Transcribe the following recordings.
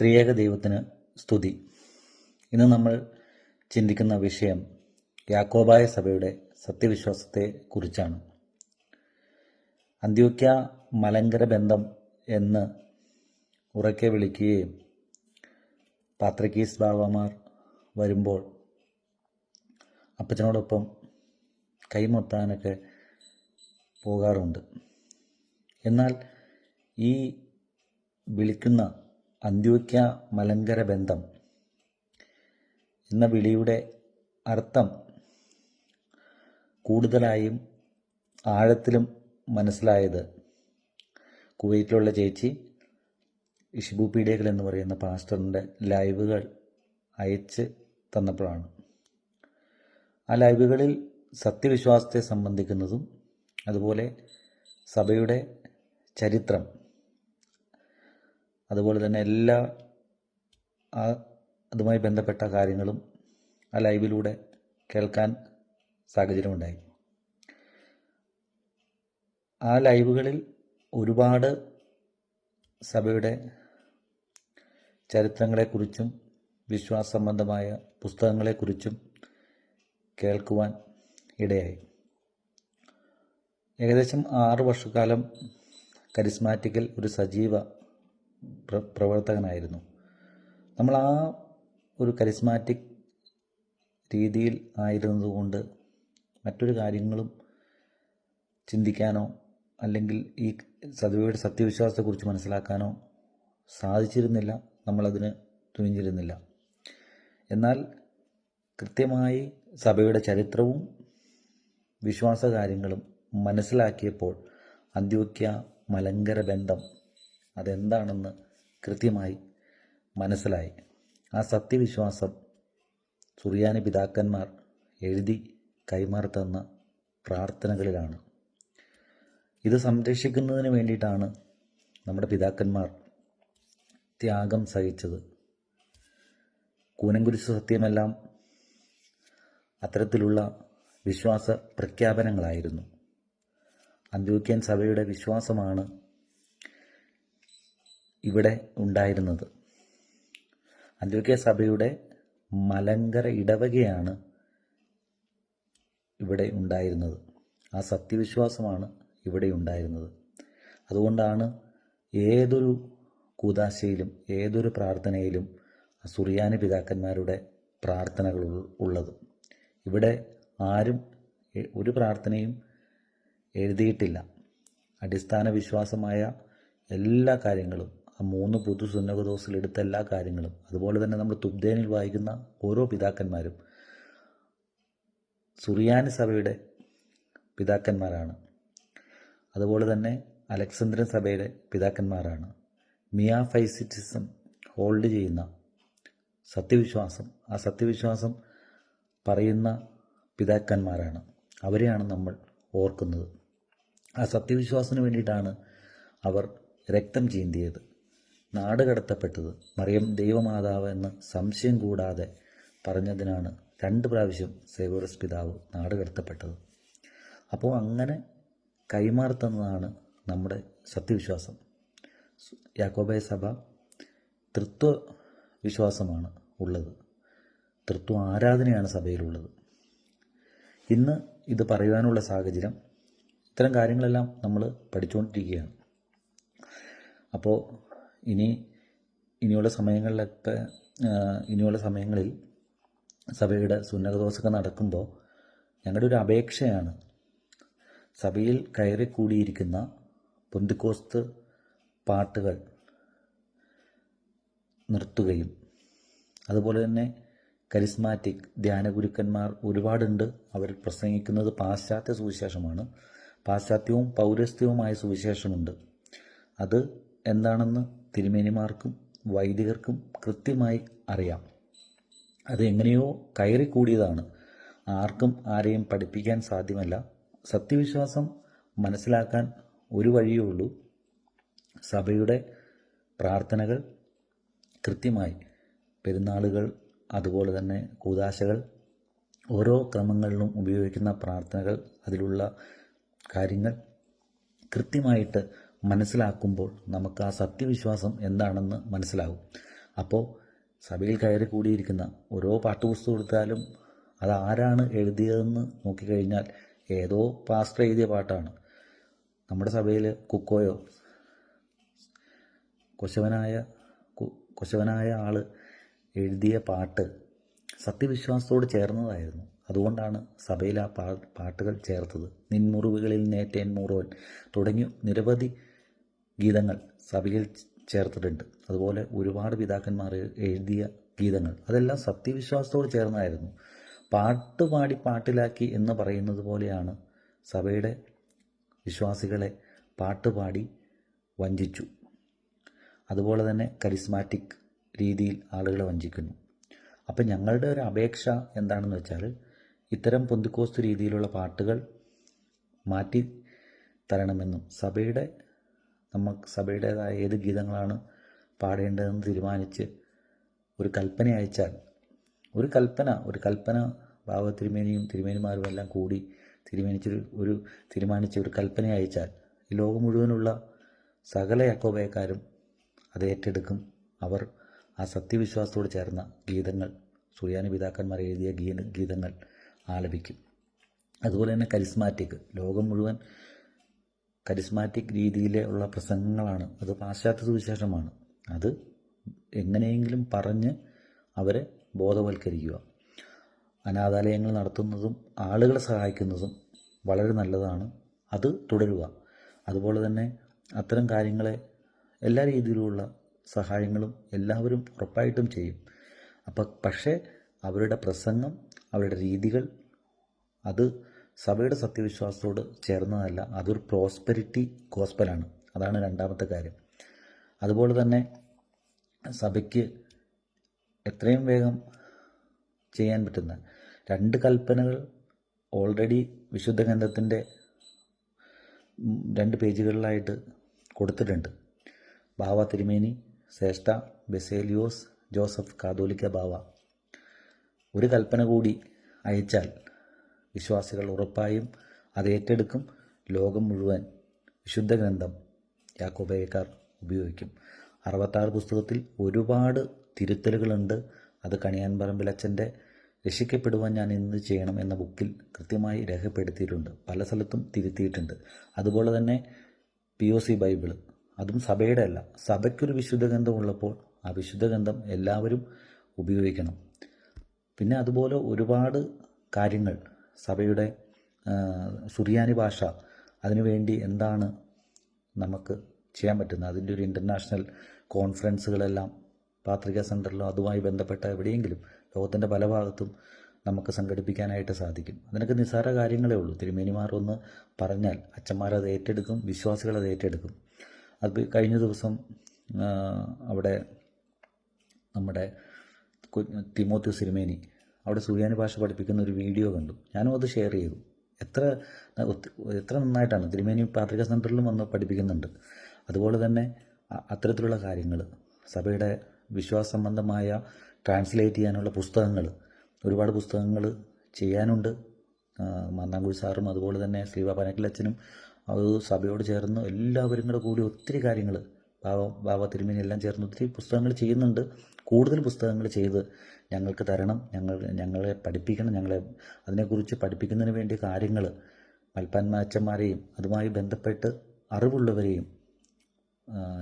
ത്രിയേക ദൈവത്തിന് സ്തുതി. ഇന്ന് നമ്മൾ ചിന്തിക്കുന്ന വിഷയം യാക്കോബായ സഭയുടെ സത്യവിശ്വാസത്തെ കുറിച്ചാണ്. അന്ത്യോക്യ മലങ്കര ബന്ധം എന്ന് ഉറക്കെ വിളിക്കുകയും പാത്രക്കീസ് ബാബമാർ വരുമ്പോൾ അപ്പച്ചനോടൊപ്പം കൈമൊത്താനൊക്കെ പോകാറുണ്ട്. എന്നാൽ ഈ വിളിക്കുന്ന അന്ത്യോക്യ മലങ്കര ബന്ധം എന്ന വിളിയുടെ അർത്ഥം കൂടുതലായും ആഴത്തിലും മനസ്സിലായത് കുവൈറ്റിലുള്ള ചേച്ചി ഇഷിബു എന്ന് പറയുന്ന പാസ്റ്ററിന്റെ ലൈവുകൾ അയച്ച് തന്നപ്പോഴാണ്. ആ ലൈവുകളിൽ സത്യവിശ്വാസത്തെ സംബന്ധിക്കുന്നതും അതുപോലെ സഭയുടെ ചരിത്രം അതുപോലെ തന്നെ എല്ലാ ആ അതുമായി ബന്ധപ്പെട്ട കാര്യങ്ങളും ആ ലൈവിലൂടെ കേൾക്കാൻ സാഹചര്യമുണ്ടായി ആ ലൈവുകളിൽ ഒരുപാട് സഭയുടെ ചരിത്രങ്ങളെക്കുറിച്ചും വിശ്വാസ സംബന്ധമായ പുസ്തകങ്ങളെക്കുറിച്ചും കേൾക്കുവാൻ ഇടയായി. ഏകദേശം ആറ് വർഷക്കാലം കരിസ്മാറ്റിക്കൽ ഒരു സജീവ പ്രവർത്തകനായിരുന്നു. നമ്മൾ ആ ഒരു കരിസ്മാറ്റിക് രീതിയിൽ ആയിരുന്നതുകൊണ്ട് മറ്റൊരു കാര്യങ്ങളും ചിന്തിക്കാനോ അല്ലെങ്കിൽ ഈ സദവിയുടെ സത്യവിശ്വാസത്തെക്കുറിച്ച് മനസ്സിലാക്കാനോ സാധിച്ചിരുന്നില്ല. നമ്മളതിന് തുനിഞ്ഞിരുന്നില്ല. എന്നാൽ കൃത്യമായി സഭയുടെ ചരിത്രവും വിശ്വാസ കാര്യങ്ങളും മനസ്സിലാക്കിയപ്പോൾ അന്ത്യോക്യ മലങ്കര ബന്ധം അതെന്താണെന്ന് കൃത്യമായി മനസ്സിലായി. ആ സത്യവിശ്വാസം സുറിയാനി പിതാക്കന്മാർ എഴുതി കൈമാറുത്തുന്ന പ്രാർത്ഥനകളിലാണ്. ഇത് സംരക്ഷിക്കുന്നതിന് വേണ്ടിയിട്ടാണ് നമ്മുടെ പിതാക്കന്മാർ ത്യാഗം സഹിച്ചത്. കൂനംകുരിശ് സത്യമെല്ലാം അത്തരത്തിലുള്ള വിശ്വാസ പ്രഖ്യാപനങ്ങളായിരുന്നു. അന്ത്യോക്യൻ സഭയുടെ വിശ്വാസമാണ് ഇവിടെ ഉണ്ടായിരുന്നത്. അന്ത്യോക്യ സഭയുടെ മലങ്കര ഇടവകയാണ് ഇവിടെ ഉണ്ടായിരുന്നത്. ആ സത്യവിശ്വാസമാണ് ഇവിടെ ഉണ്ടായിരുന്നത്. അതുകൊണ്ടാണ് ഏതൊരു കൂതാശയിലും ഏതൊരു പ്രാർത്ഥനയിലും സുറിയാനി പിതാക്കന്മാരുടെ പ്രാർത്ഥനകൾ ഉള്ളത്. ഇവിടെ ആരും ഒരു പ്രാർത്ഥനയും എഴുതിയിട്ടില്ല. അടിസ്ഥാന വിശ്വാസമായ എല്ലാ കാര്യങ്ങളും മൂന്ന് പുതു സുന്നകദോസിൽ എടുത്ത എല്ലാ കാര്യങ്ങളും. അതുപോലെ തന്നെ നമ്മൾ തുബ്ദേനിൽ വായിക്കുന്ന ഓരോ പിതാക്കന്മാരും സുറിയാനി സഭയുടെ പിതാക്കന്മാരാണ്. അതുപോലെ തന്നെ അലക്സാന്ദ്രൻ സഭയുടെ പിതാക്കന്മാരാണ്. മിയാ ഫൈസിറ്റിസം ഹോൾഡ് ചെയ്യുന്ന സത്യവിശ്വാസം ആ സത്യവിശ്വാസം പറയുന്ന പിതാക്കന്മാരാണ്. അവരെയാണ് നമ്മൾ ഓർക്കുന്നത്. ആ സത്യവിശ്വാസത്തിന് വേണ്ടിയിട്ടാണ് അവർ രക്തം ചീന്തിയത്. നാട് കടത്തപ്പെട്ടത് മറിയം ദൈവമാതാവ് എന്ന് സംശയം കൂടാതെ പറഞ്ഞതിനാണ് രണ്ട് പ്രാവശ്യം സേവോറസ് പിതാവ് നാട് കടത്തപ്പെട്ടത് അപ്പോൾ അങ്ങനെ കൈമാറുത്തുന്നതാണ് നമ്മുടെ സത്യവിശ്വാസം. യാക്കോബായ സഭ തൃത്വ വിശ്വാസമാണ് ഉള്ളത്. തൃത്വ ആരാധനയാണ് സഭയിലുള്ളത്. ഇന്ന് ഇത് പറയുവാനുള്ള സാഹചര്യം ഇത്തരം കാര്യങ്ങളെല്ലാം നമ്മൾ പഠിച്ചുകൊണ്ടിരിക്കുകയാണ്. അപ്പോൾ ഇനി ഇനിയുള്ള സമയങ്ങളിലൊക്കെ ഇനിയുള്ള സമയങ്ങളിൽ സഭയുടെ സുന്നകദോസൊക്കെ നടക്കുമ്പോൾ ഞങ്ങളുടെ ഒരു അപേക്ഷയാണ്. സഭയിൽ കയറി കയറിക്കൂടിയിരിക്കുന്ന പൊന്തിക്കോസ്ത് പാട്ടുകൾ നിർത്തുകയും അതുപോലെ തന്നെ കരിസ്മാറ്റിക് ധ്യാനഗുരുക്കന്മാർ ഒരുപാടുണ്ട്. അവർ പ്രസംഗിക്കുന്നത് പാശ്ചാത്യ സുവിശേഷമാണ്. പാശ്ചാത്യവും പൗരസ്ത്യവുമായ സുവിശേഷമുണ്ട്. അത് എന്താണെന്ന് തിരുമേനിമാർക്കും വൈദികർക്കും കൃത്യമായി അറിയാം. അത് എങ്ങനെയോ കയറിക്കൂടിയതാണ്. ആർക്കും ആരെയും പഠിപ്പിക്കാൻ സാധ്യമല്ല. സത്യവിശ്വാസം മനസ്സിലാക്കാൻ ഒരു വഴിയേ ഉള്ളൂ. സഭയുടെ പ്രാർത്ഥനകൾ കൃത്യമായി. പെരുന്നാളുകൾ അതുപോലെ തന്നെ കൂതാശകൾ ഓരോ ക്രമങ്ങളിലും ഉപയോഗിക്കുന്ന പ്രാർത്ഥനകൾ അതിലുള്ള കാര്യങ്ങൾ കൃത്യമായിട്ട് മനസ്സിലാക്കുമ്പോൾ നമുക്ക് ആ സത്യവിശ്വാസം എന്താണെന്ന് മനസ്സിലാകും. അപ്പോൾ സഭയിൽ കയറി കൂടിയിരിക്കുന്ന ഓരോ പാട്ടുപുസ്തകം എടുത്താലും അത് ആരാണ് എഴുതിയതെന്ന് നോക്കിക്കഴിഞ്ഞാൽ ഏതോ പാസ്റ്റർ എഴുതിയ പാട്ടാണ്. നമ്മുടെ സഭയിൽ കുക്കോയോ കൊശവനായ കൊശവനായ ആൾ എഴുതിയ പാട്ട് സത്യവിശ്വാസത്തോട് ചേർന്നതായിരുന്നു. അതുകൊണ്ടാണ് സഭയിൽ ആ പാട്ടുകൾ ചേർത്തത്. നിൻമുറിവുകളിൽ നേറ്റേൻ മൂറോൻ തുടങ്ങി നിരവധി ഗീതങ്ങൾ സഭയിൽ ചേർത്തിട്ടുണ്ട്. അതുപോലെ ഒരുപാട് പിതാക്കന്മാർ എഴുതിയ ഗീതങ്ങൾ. അതെല്ലാം സത്യവിശ്വാസത്തോട് ചേർന്നായിരുന്നു. പാട്ട് പാടി പാട്ടിലാക്കി എന്ന് പറയുന്നത് പോലെയാണ് സഭയുടെ വിശ്വാസികളെ പാട്ടുപാടി വഞ്ചിച്ചു. അതുപോലെ തന്നെ കരിസ്മാറ്റിക് രീതിയിൽ ആളുകളെ വഞ്ചിക്കുന്നു. അപ്പം ഞങ്ങളുടെ ഒരു അപേക്ഷ എന്താണെന്ന് വെച്ചാൽ ഇത്തരം പൊന്തിക്കോസ്തു രീതിയിലുള്ള പാട്ടുകൾ മാറ്റി തരണമെന്നും സഭയുടെ നമുക്ക് സഭയുടേതായ ഏത് ഗീതങ്ങളാണ് പാടേണ്ടതെന്ന് തീരുമാനിച്ച് ഒരു കൽപ്പന അയച്ചാൽ ഒരു കൽപ്പന ഒരു കൽപ്പന ബാബ തിരുമേനിയും തിരുമേനിമാരും എല്ലാം കൂടി തീരുമാനിച്ചൊരു ഒരു തീരുമാനിച്ച ഒരു കൽപ്പന അയച്ചാൽ ഈ ലോകം മുഴുവനുള്ള സകല യാക്കോബയക്കാരും അത് ഏറ്റെടുക്കും. അവർ ആ സത്യവിശ്വാസത്തോട് ചേർന്ന ഗീതങ്ങൾ സുറിയാനി പിതാക്കന്മാർ എഴുതിയ ഗീത ഗീതങ്ങൾ ആലപിക്കും. അതുപോലെ തന്നെ കരിസ്മാറ്റിക് ലോകം മുഴുവൻ കരിസ്മാറ്റിക് രീതിയിലുള്ള പ്രസംഗങ്ങളാണ്. അത് പാശ്ചാത്യ സുവിശേഷമാണ്. അത് എങ്ങനെയെങ്കിലും പറഞ്ഞ് അവരെ ബോധവൽക്കരിക്കുക. അനാഥാലയങ്ങൾ നടത്തുന്നതും ആളുകളെ സഹായിക്കുന്നതും വളരെ നല്ലതാണ്. അത് തുടരുക. അതുപോലെ തന്നെ അത്തരം കാര്യങ്ങളെ എല്ലാ രീതിയിലുമുള്ള സഹായങ്ങളും എല്ലാവരും ഉറപ്പായിട്ടും ചെയ്യും. അപ്പം പക്ഷേ അവരുടെ പ്രസംഗം അവരുടെ രീതികൾ അത് സഭയുടെ സത്യവിശ്വാസത്തോട് ചേർന്നതല്ല. അതൊരു പ്രോസ്പെരിറ്റി ഗോസ്പലാണ്. അതാണ് രണ്ടാമത്തെ കാര്യം. അതുപോലെ തന്നെ സഭയ്ക്ക് എത്രയും വേഗം ചെയ്യാൻ പറ്റുന്ന രണ്ട് കൽപ്പനകൾ ഓൾറെഡി വിശുദ്ധ ഗ്രന്ഥത്തിന്റെ രണ്ട് പേജുകളിലായിട്ട് കൊടുത്തിട്ടുണ്ട്. ബാവ തിരുമേനി ശ്രേഷ്ഠ ബെസേലിയോസ് ജോസഫ് കാതോലിക്ക ബാവ. ഒരു കൽപ്പന കൂടി അയച്ചാൽ വിശ്വാസികൾ ഉറപ്പായും അത് ഏറ്റെടുക്കും. ലോകം മുഴുവൻ വിശുദ്ധ ഗ്രന്ഥം യാക്കോബയക്കാർ ഉപയോഗിക്കും. അറുപത്താറ് പുസ്തകത്തിൽ ഒരുപാട് തിരുത്തലുകളുണ്ട്. അത് കണിയാൻ പറമ്പിലച്ഛന്റെ രക്ഷിക്കപ്പെടുവാൻ ഞാൻ എന്ത് ചെയ്യണം എന്ന ബുക്കിൽ കൃത്യമായി രേഖപ്പെടുത്തിയിട്ടുണ്ട്. പല സ്ഥലത്തും തിരുത്തിയിട്ടുണ്ട്. അതുപോലെ തന്നെ പി ഒ സി ബൈബിൾ അതും സഭയുടെ അല്ല സഭയ്ക്കൊരു വിശുദ്ധ ഗ്രന്ഥം ഉള്ളപ്പോൾ ആ വിശുദ്ധ ഗ്രന്ഥം എല്ലാവരും ഉപയോഗിക്കണം. പിന്നെ അതുപോലെ ഒരുപാട് കാര്യങ്ങൾ സഭയുടെ സുറിയാനി ഭാഷ അതിനുവേണ്ടി എന്താണ് നമുക്ക് ചെയ്യാൻ പറ്റുന്നത്? അതിന്റെ ഒരു ഇന്റർനാഷണൽ കോൺഫറൻസുകളെല്ലാം പാത്രിക സെന്ററിലോ അതുമായി ബന്ധപ്പെട്ട എവിടെയെങ്കിലും ലോകത്തിന്റെ പല ഭാഗത്തും നമുക്ക് സംഘടിപ്പിക്കാനായിട്ട് സാധിക്കും. അതിനൊക്കെ നിസ്സാര കാര്യങ്ങളേ ഉള്ളൂ. തിരുമേനിമാർ ഒന്ന് പറഞ്ഞാൽ അച്ഛന്മാരത് ഏറ്റെടുക്കും വിശ്വാസികൾ അത് ഏറ്റെടുക്കും. അത് കഴിഞ്ഞ ദിവസം അവിടെ നമ്മുടെ തിമോത്യു സിരിമേനി അവിടെ സുറിയാനി ഭാഷ പഠിപ്പിക്കുന്ന ഒരു വീഡിയോ കണ്ടു. ഞാനും അത് ഷെയർ ചെയ്തു. എത്ര എത്ര നന്നായിട്ടാണ് തിരുമേനി പാത്രിക സെന്ററിലും വന്ന് പഠിപ്പിക്കുന്നുണ്ട്. അതുപോലെ തന്നെ അത്തരത്തിലുള്ള കാര്യങ്ങൾ സഭയുടെ വിശ്വാസ സംബന്ധമായ ട്രാൻസ്ലേറ്റ് ചെയ്യാനുള്ള പുസ്തകങ്ങൾ ഒരുപാട് പുസ്തകങ്ങൾ ചെയ്യാനുണ്ട്. മന്നാംകുഴി സാറും അതുപോലെ തന്നെ പനക്കിലച്ചനും അത് സഭയോട് ചേർന്ന് എല്ലാവരും കൂടെ കൂടി ഒത്തിരി കാര്യങ്ങൾ ബാബ ബാബ തിരുമേനി എല്ലാം ചേർന്ന് ഒത്തിരി പുസ്തകങ്ങൾ ചെയ്യുന്നുണ്ട്. കൂടുതൽ പുസ്തകങ്ങൾ ചെയ്ത് ഞങ്ങൾക്ക് തരണം. ഞങ്ങൾ ഞങ്ങളെ പഠിപ്പിക്കണം. ഞങ്ങളെ അതിനെക്കുറിച്ച് പഠിപ്പിക്കുന്നതിന് വേണ്ടി കാര്യങ്ങൾ മൽപ്പാന്മാച്ചന്മാരെയും അതുമായി ബന്ധപ്പെട്ട് അറിവുള്ളവരെയും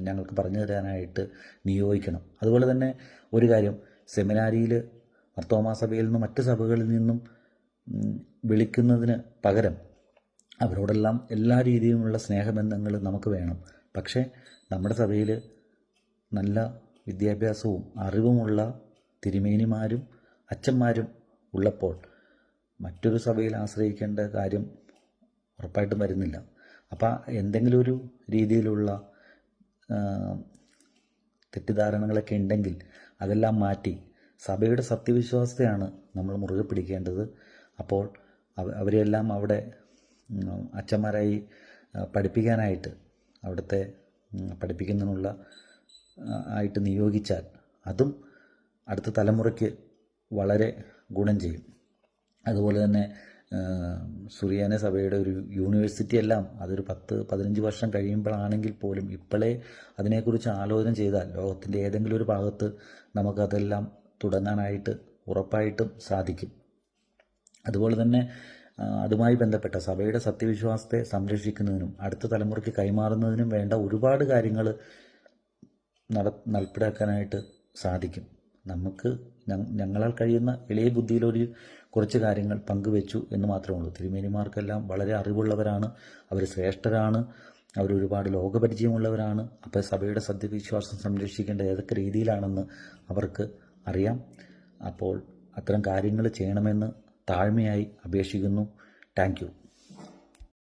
ഞങ്ങൾക്ക് പറഞ്ഞു തരാനായിട്ട് നിയോഗിക്കണം. അതുപോലെ തന്നെ ഒരു കാര്യം സെമിനാരിയിൽ മർത്തോമാ സഭയിൽ നിന്നും മറ്റ് സഭകളിൽ നിന്നും വിളിക്കുന്നതിന് പകരം അവരോടെല്ലാം എല്ലാ രീതിയിലുമുള്ള സ്നേഹബന്ധങ്ങൾ നമുക്ക് വേണം. പക്ഷേ നമ്മുടെ സഭയിൽ നല്ല വിദ്യാഭ്യാസവും അറിവുമുള്ള തിരുമേനിമാരും അച്ഛന്മാരും ഉള്ളപ്പോൾ മറ്റൊരു സഭയിൽ ആശ്രയിക്കേണ്ട കാര്യം ഉറപ്പായിട്ടും വരുന്നില്ല. അപ്പോൾ എന്തെങ്കിലും ഒരു രീതിയിലുള്ള തെറ്റിദ്ധാരണകളൊക്കെ ഉണ്ടെങ്കിൽ അതെല്ലാം മാറ്റി സഭയുടെ സത്യവിശ്വാസത്തെയാണ് നമ്മൾ മുറുകെ പിടിക്കേണ്ടത്. അപ്പോൾ അവരെല്ലാം അവിടെ അച്ഛന്മാരായി പഠിപ്പിക്കാനായിട്ട് അവിടുത്തെ പഠിപ്പിക്കുന്നതിനുള്ള ആയിട്ട് നിയോഗിച്ചാൽ അതും അടുത്ത തലമുറയ്ക്ക് വളരെ ഗുണം ചെയ്യും. അതുപോലെ തന്നെ സുറിയാന സഭയുടെ ഒരു യൂണിവേഴ്സിറ്റി എല്ലാം അതൊരു പത്ത് പതിനഞ്ച് വർഷം കഴിയുമ്പോഴാണെങ്കിൽ പോലും ഇപ്പോഴേ അതിനെക്കുറിച്ച് ആലോചന ചെയ്താൽ ലോകത്തിന്റെ ഏതെങ്കിലും ഒരു ഭാഗത്ത് നമുക്കതെല്ലാം തുടങ്ങാനായിട്ട് ഉറപ്പായിട്ടും സാധിക്കും. അതുപോലെ തന്നെ അതുമായി ബന്ധപ്പെട്ട സഭയുടെ സത്യവിശ്വാസത്തെ സംരക്ഷിക്കുന്നതിനും അടുത്ത തലമുറയ്ക്ക് കൈമാറുന്നതിനും വേണ്ട ഒരുപാട് കാര്യങ്ങൾ നട നടപ്പിലാക്കാനായിട്ട് സാധിക്കും. നമുക്ക് ഞങ്ങളാൽ കഴിയുന്ന എളിയ ബുദ്ധിയിലൊരു കുറച്ച് കാര്യങ്ങൾ പങ്കുവെച്ചു എന്ന് മാത്രമേ ഉള്ളൂ. തിരുമേനിമാർക്കെല്ലാം വളരെ അറിവുള്ളവരാണ് അവർ ശ്രേഷ്ഠരാണ് അവർ ഒരുപാട് ലോകപരിചയമുള്ളവരാണ്. അപ്പോൾ സഭയുടെ സത്യവിശ്വാസം സംരക്ഷിക്കേണ്ട ഏതൊക്കെ രീതിയിലാണെന്ന് അവർക്ക് അറിയാം. അപ്പോൾ അത്തരം കാര്യങ്ങൾ ചെയ്യണമെന്ന് താഴ്മയായി അപേക്ഷിക്കുന്നു. താങ്ക്